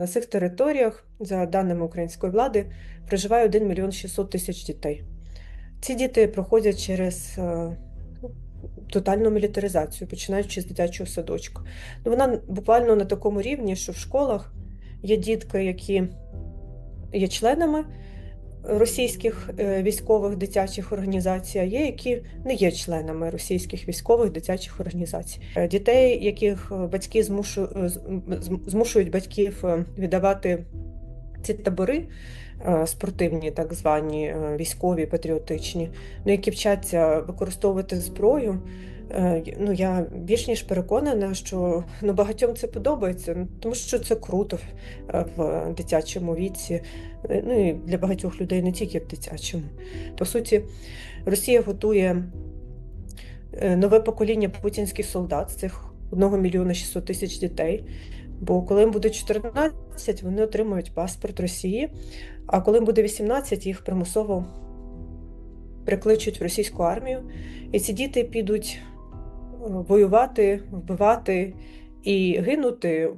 На цих територіях, за даними української влади, проживає 1 мільйон 600 тисяч дітей. Ці діти проходять через е, ну, тотальну мілітаризацію, починаючи з дитячого садочку. Ну, вона буквально на такому рівні, що в школах є дітки, які є членами російських е, військових дитячих організацій, а є, які не є членами російських військових дитячих організацій. Е, Дітей, яких е, батьки змушують батьків віддавати ці табори спортивні, так звані військові, патріотичні, ну, які вчаться використовувати зброю. Е, Ну, я більш ніж переконана, що ну, багатьом це подобається, ну, тому що це круто е, в дитячому віці, Е, ну і для багатьох людей не тільки в дитячому. По суті, Росія готує нове покоління путінських солдат з цих 1 мільйона 600 тисяч дітей. Бо коли їм буде 14, вони отримують паспорт Росії, а коли їм буде 18, їх примусово прикличуть в російську армію, і ці діти підуть воювати, вбивати і гинути